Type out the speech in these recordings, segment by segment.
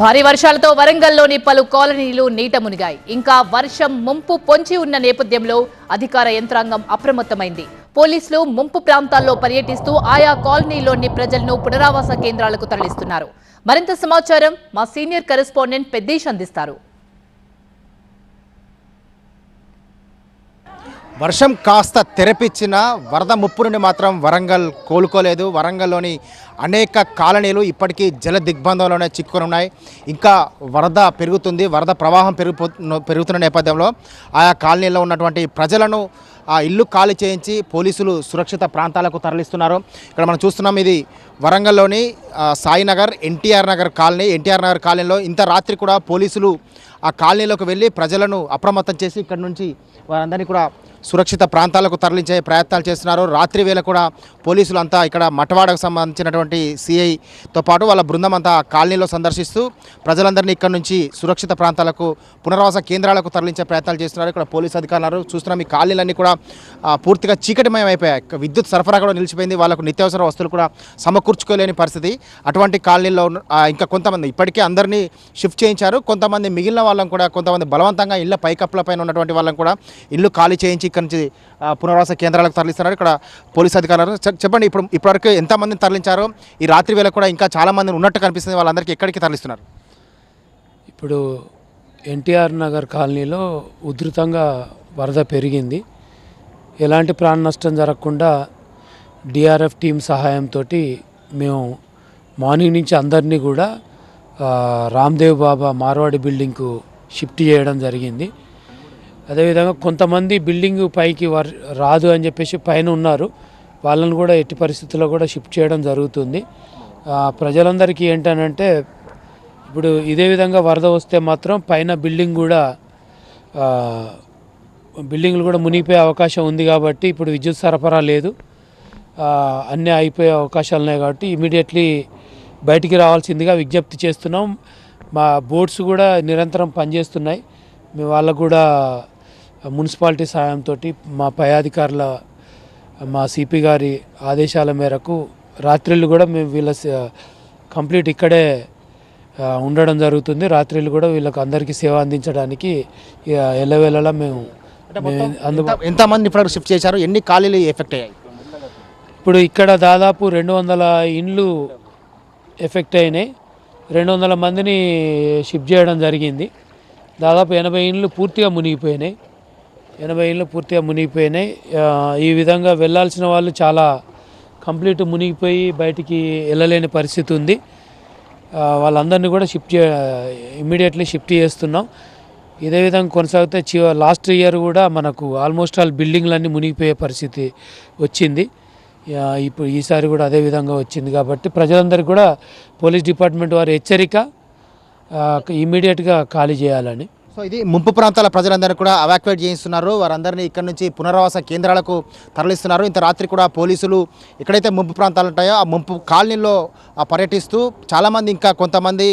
భారీ వర్షాలతో వరంగల్లోని పలు కాలనీలు నీట మునిగాయి. ఇంకా వర్షం ముంపు పొంచి ఉన్న నేపథ్యంలో అధికార యంత్రాంగం అప్రమత్తమైంది. పోలీసులు ముంపు ప్రాంతాల్లో పర్యటిస్తూ ఆయా కాలనీలోని ప్రజలను పునరావాస కేంద్రాలకు తరలిస్తున్నారు. మరింత సమాచారం మా సీనియర్ కరెస్పాండెంట్ పెద్దేశ్ అందిస్తారు. వర్షం కాస్త తెరపిచ్చినా వరద ముప్పు నుండి మాత్రం వరంగల్ కోలుకోలేదు. వరంగల్లోని అనేక కాలనీలు ఇప్పటికీ జల దిగ్బంధంలోనే చిక్కుకొని ఉన్నాయి ఇంకా వరద పెరుగుతుంది. వరద ప్రవాహం పెరిగిపో పెరుగుతున్న నేపథ్యంలో ఆయా కాలనీలో ఉన్నటువంటి ప్రజలను ఆ ఇల్లు ఖాళీ చేయించి పోలీసులు సురక్షిత ప్రాంతాలకు తరలిస్తున్నారు. ఇక్కడ మనం చూస్తున్నాం ఇది వరంగల్లోని సాయినగర్ ఎన్టీఆర్ నగర్ కాలనీ. ఎన్టీఆర్ నగర్ కాలనీలో ఇంత రాత్రి కూడా పోలీసులు ఆ కాలనీలోకి వెళ్ళి ప్రజలను అప్రమత్తం చేసి ఇక్కడ నుంచి వారందరినీ కూడా సురక్షిత ప్రాంతాలకు తరలించే ప్రయత్నాలు చేస్తున్నారు. రాత్రి వేళ కూడా పోలీసులు అంతా ఇక్కడ మటవాడకు సంబంధించినటువంటి సిఐతో పాటు వాళ్ళ బృందం అంతా కాలనీలో సందర్శిస్తూ ప్రజలందరినీ ఇక్కడ నుంచి సురక్షిత ప్రాంతాలకు పునరావాస కేంద్రాలకు తరలించే ప్రయత్నాలు చేస్తున్నారు. ఇక్కడ పోలీసు అధికారులు చూస్తున్నాం. ఈ కాలనీలన్నీ కూడా పూర్తిగా చీకటిమయం అయిపోయాయి విద్యుత్ సరఫరా కూడా నిలిచిపోయింది. వాళ్ళకు నిత్యావసర వస్తువులు కూడా సమకూర్చుకోలేని పరిస్థితి. అటువంటి కాలనీలో ఇంకా కొంతమంది ఇప్పటికే అందరినీ షిఫ్ట్ చేయించారు. కొంతమంది మిగిలిన వాళ్ళని కూడా కొంతమంది బలవంతంగా ఇళ్ళ పైకప్పుల పైన ఉన్నటువంటి వాళ్ళని కూడా ఇల్లు ఖాళీ చేయించి ఇక్కడ నుంచి పునరావాస కేంద్రాలకు తరలిస్తున్నారు. ఇక్కడ పోలీస్ అధికారులు చెప్పండి ఇప్పుడు ఇప్పటివరకు ఎంతమందిని తరలించారు? ఈ రాత్రి వేళ కూడా ఇంకా చాలామందిని ఉన్నట్టు కనిపిస్తుంది. వాళ్ళందరికీ ఎక్కడికి తరలిస్తున్నారు? ఇప్పుడు ఎన్టీఆర్ నగర్ కాలనీలో ఉధృతంగా వరద పెరిగింది. ఎలాంటి ప్రాణ నష్టం జరగకుండా డిఆర్ఎఫ్ టీం సహాయంతో మేము మార్నింగ్ నుంచి అందరినీ కూడా రామ్దేవ్ బాబా మార్వాడి బిల్డింగ్కు షిఫ్ట్ చేయడం జరిగింది. అదేవిధంగా కొంతమంది బిల్డింగ్ పైకి వర్ రాదు అని చెప్పేసి పైన ఉన్నారు. వాళ్ళని కూడా ఎట్టి పరిస్థితుల్లో కూడా షిఫ్ట్ చేయడం జరుగుతుంది. ప్రజలందరికీ ఏంటనంటే ఇప్పుడు ఇదే విధంగా వరద వస్తే మాత్రం పైన బిల్డింగ్ కూడా బిల్డింగ్లు కూడా మునిగిపోయే అవకాశం ఉంది కాబట్టి ఇప్పుడు విద్యుత్ సరఫరా లేదు. అన్నీ అయిపోయే అవకాశాలు ఉన్నాయి కాబట్టి ఇమీడియట్లీ బయటికి రావాల్సిందిగా విజ్ఞప్తి చేస్తున్నాం. మా బోట్స్ కూడా నిరంతరం పనిచేస్తున్నాయి. మేము వాళ్ళకు కూడా మున్సిపాలిటీ సాయంతో మా పై అధికారుల మా సిపి గారి ఆదేశాల మేరకు రాత్రిళ్ళు కూడా మేము వీళ్ళ కంప్లీట్ ఇక్కడే ఉండడం జరుగుతుంది. రాత్రిళ్ళు కూడా వీళ్ళకి అందరికీ సేవ అందించడానికి ఎల్లవేళలా మేము ఎంతమంది ఇప్పటివరకు షిఫ్ట్ చేశారు? ఎన్ని ఖాళీలు ఎఫెక్ట్ అయ్యాయి? ఇప్పుడు ఇక్కడ దాదాపు రెండు వందల ఇండ్లు ఎఫెక్ట్ అయినాయి. రెండు వందల మందిని షిఫ్ట్ చేయడం జరిగింది. దాదాపు ఎనభై ఇండ్లు పూర్తిగా మునిగిపోయినాయి. ఎనభై ఇండ్లు పూర్తిగా మునిగిపోయినాయి. ఈ విధంగా వెళ్ళాల్సిన వాళ్ళు చాలా కంప్లీట్ మునిగిపోయి బయటికి వెళ్ళలేని పరిస్థితి ఉంది. వాళ్ళందరినీ కూడా షిఫ్ట్ చే ఇమ్మీడియట్లీ షిఫ్ట్ చేస్తున్నాం. ఇదే విధంగా కొనసాగితే చి లాస్ట్ ఇయర్ కూడా మనకు ఆల్మోస్ట్ ఆల్ బిల్డింగ్లన్నీ మునిగిపోయే పరిస్థితి వచ్చింది. ఇప్పుడు ఈసారి కూడా అదే విధంగా వచ్చింది కాబట్టి ప్రజలందరికీ కూడా పోలీస్ డిపార్ట్మెంట్ వారి హెచ్చరిక ఇమ్మీడియట్గా ఖాళీ చేయాలని. సో ఇది ముంపు ప్రాంతాల ప్రజలందరూ కూడా అవాక్యువేట్ చేయిస్తున్నారు. వారందరినీ ఇక్కడ నుంచి పునరావాస కేంద్రాలకు తరలిస్తున్నారు. ఇంత రాత్రి కూడా పోలీసులు ఎక్కడైతే ముంపు ప్రాంతాలు ఉంటాయో ఆ ముంపు కాలనీలో పర్యటిస్తూ చాలామంది ఇంకా కొంతమంది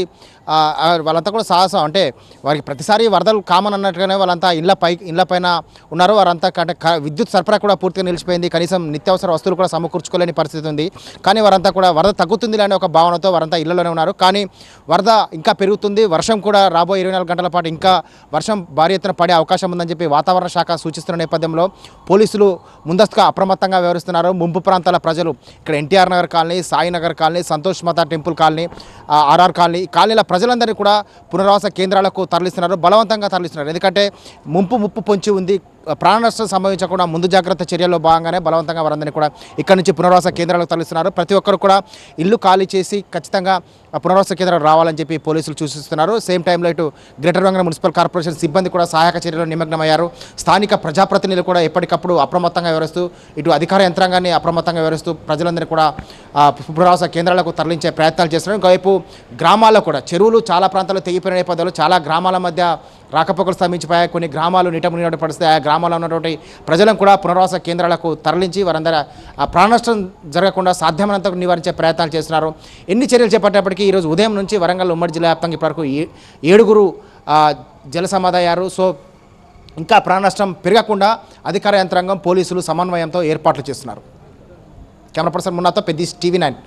వాళ్ళంతా కూడా సాహసం. అంటే వారికి ప్రతిసారి వరదలు కామన్ అన్నట్టుగానే వాళ్ళంతా ఇళ్ళ పై ఇళ్ళ పైన ఉన్నారు. వారంతా అంటే విద్యుత్ సరఫరా కూడా పూర్తిగా నిలిచిపోయింది. కనీసం నిత్యావసర వస్తువులు కూడా సమకూర్చుకోలేని పరిస్థితి ఉంది. కానీ వారంతా కూడా వరద తగ్గుతుంది అనే ఒక భావనతో వారంతా ఇళ్ళలోనే ఉన్నారు. కానీ వరద ఇంకా పెరుగుతుంది. వర్షం కూడా రాబోయే ఇరవై నాలుగు గంటల పాటు ఇంకా వర్షం భారీ ఎత్తున పడే అవకాశం ఉందని చెప్పి వాతావరణ శాఖ సూచిస్తున్న నేపథ్యంలో పోలీసులు ముందస్తుగా అప్రమత్తంగా వ్యవహరిస్తున్నారు. ముంపు ప్రాంతాల ప్రజలు ఇక్కడ NTR Nagar colony Sainagar colony Santosh Mata temple colony RR colony ఈ కాలనీల ప్రజలందరినీ కూడా పునరావాస కేంద్రాలకు తరలిస్తున్నారు బలవంతంగా తరలిస్తున్నారు. ఎందుకంటే ముంపు ముప్పు పొంచి ఉంది. ప్రాణ నష్టం సంభవించకుండా ముందు జాగ్రత్త చర్యల్లో భాగంగానే బలవంతంగా వారందరినీ కూడా ఇక్కడ నుంచి పునర్వాస కేంద్రాలకు తరలిస్తున్నారు. ప్రతి ఒక్కరు కూడా ఇల్లు ఖాళీ చేసి ఖచ్చితంగా పునర్వాస కేంద్రాలు రావాలని చెప్పి పోలీసులు సూచిస్తున్నారు. సేమ్ టైంలో ఇటు గ్రేటర్ వంగన మున్సిపల్ కార్పొరేషన్ సిబ్బంది కూడా సహాయక చర్యలు నిమగ్నమయ్యారు. స్థానిక ప్రజాప్రతినిధులు కూడా ఎప్పటికప్పుడు అప్రమత్తంగా వివరిస్తూ ఇటు అధికార యంత్రాంగాన్ని అప్రమత్తంగా వ్యవహరిస్తూ ప్రజలందరినీ కూడా ఆ, పునరావాస కేంద్రాలకు తరలించే ప్రయత్నాలు చేస్తున్నారు. ఇంకోవైపు గ్రామాల్లో కూడా చెరువులు చాలా ప్రాంతాల్లో తెగిపోయిన నేపథ్యంలో చాలా గ్రామాల మధ్య రాకపోకలు స్తంభించిపోయాయి. కొన్ని గ్రామాలు నీట మునిగినటువంటి పరిస్థితి ఆ గ్రామాల్లో ఉన్నటువంటి ప్రజలను కూడా పునరావాస కేంద్రాలకు తరలించి వారందరూ ఆ ప్రాణనష్టం జరగకుండా సాధ్యమైనంత నివారించే ప్రయత్నాలు చేస్తున్నారు. ఎన్ని చర్యలు చేపట్టేప్పటికీ ఈరోజు ఉదయం నుంచి వరంగల్ ఉమ్మడి జిల్లా వ్యాప్తంగా ఇప్పటివరకు ఏడుగురు జల సమాధయ్యారు. సో ఇంకా ప్రాణనష్టం పెరగకుండా అధికార యంత్రాంగం పోలీసులు సమన్వయంతో ఏర్పాట్లు చేస్తున్నారు. కెమెరా పర్సన్ మున్నాతో పెద్ద టీవీ నైన్.